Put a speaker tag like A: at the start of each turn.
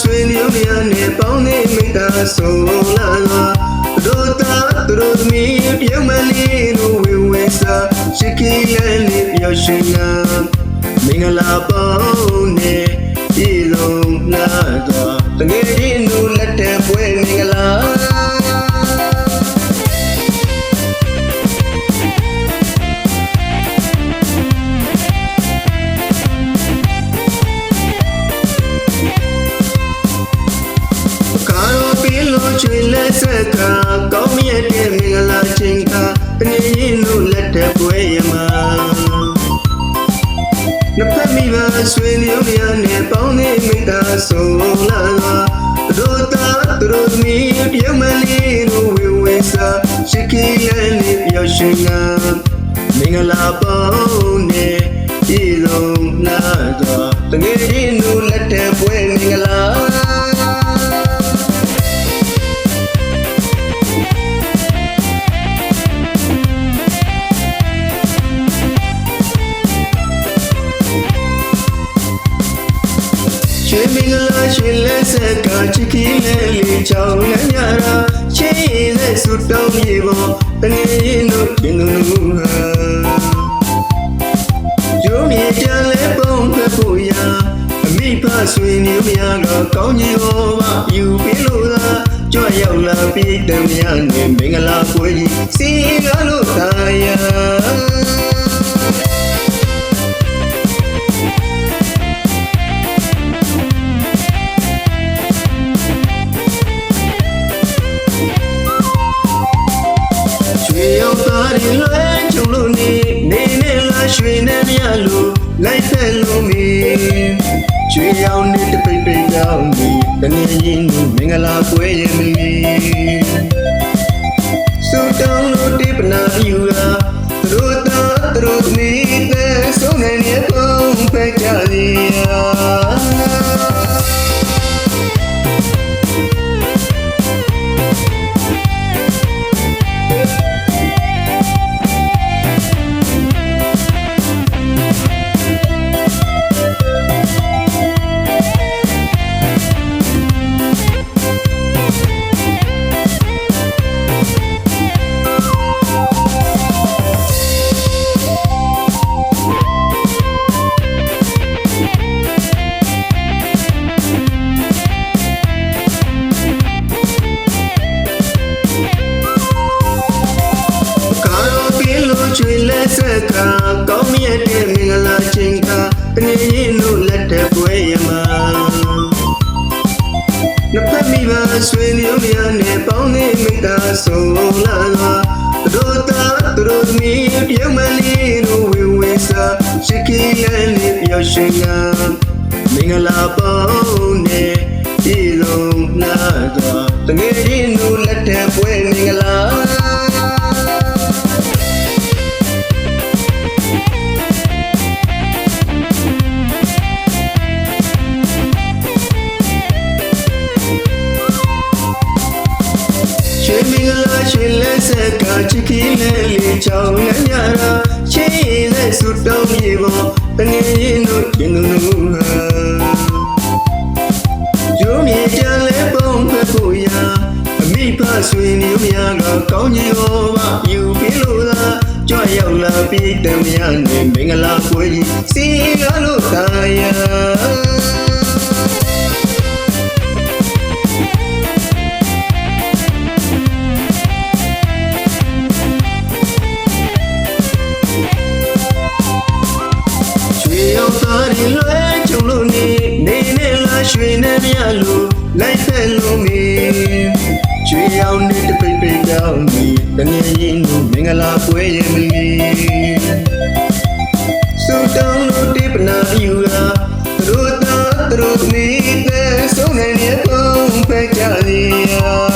A: ဆွေမျိုးများနဲ့ပေါင်းနေမိသားဆုံးလာလာတို့တာတို့သမီးပြုံးမလေးတို့ဝေဝေစာရှိခီလည်းလေးပြောရှင်နာမင်္ဂလာပေါင်းနဲ့ပြည်လုံးလာတော့တကယ်ရင်တို့လက်တဲ့ပွဲမင်္ဂလာ တနေရင်တို့လက်တဲ့ပွဲရမှာနှစ်ဖက်မိဘဆွေမျိုးများနဲ့ပေါင်းနေမိသားဆုံးလာလာတို့တာတို့သမီးပြုံးမလေးတို့ဝေဝေစာရှိခီလည်းလေးပြောရှင်နာမင်္ဂလာပေါင်းနဲ့ပြည်လုံးလာတော့တကယ်ရင်တို့လက်တဲ့ ရွှေမင်္ဂလာရွှေလက်ဆက်ကချစ်ခီလေးလေးချောင်းလန်းရတာချင်းရဲ့ဆူတောင်းမြေပေါ်တငယ်ရင်တို့ကျင်းသူဟာကျိုးမြေကြလဲပုံဖက်ဖို့ရာအမိဖဆွေမျိုးများကကောင်းကြီးဟောပါယူပြီးလို့သာကြွရောက်လာပြီးတမယာနဲ့မင်္ဂလာပွဲကြီးစီကားလို့သာယာ လို့လိုက်ဖက်လို့မီရွှေရောက်နေတပိတ်ပိတ်ကြောင်းဒီတနေရင်မင်္ဂလာပွဲရဲ့မီ က်ဆက်ကကောင်းမြတ်တဲ့မင်္ဂလာချိန်ကတနေရင်တို့လက်တဲ့ပွဲရမှာနှစ်ဖက်မိဘဆွေမျိုးများနဲ့ပေါင်းနေမိသားဆုံးလာလာတို့တာတို့သမီးပြုံးမလေးတို့ဝေဝေစာရှိခီလည်းလေးပြောရှင်နာမင်္ဂလာပေါင်းနဲ့ပြည်လုံးလာတော့တကယ်ရင်တို့လက်တဲ့ပွဲမင်္ဂလာ ရွှေလက်ဆက်ကချစ်ခီလေးလေးချောင်းငန်းရတာချင်းရဲ့ဆူတောင်းမြေပေါ်တငယ်ရင်တို့ကျင်းသူဟာကျိုးမြေကြလဲပုံဖက်ဖို့ရာအမိဖဆွေမျိုးများကကောင်းကြီးဟောပါယူပြီးလို့သာကြွရောက်လာပြီးတမယာနဲ့မင်္ဂလာပွဲကြီးစီကားလို့သာယာ ရွှေနဲ့မြလို့လိုက်ဖက်လို့မီရွှေရောက်နေတပိတ်ပိတ်ကြောင်းဒီတနေရင်တို့မင်္ဂလာပွဲရဲ့မလီစူတောင်းလို့တိပနာယူလာသူတို့သားသူတို့မိတဲ့ဆုံးနေနေပုံဖက်ကြစီယာ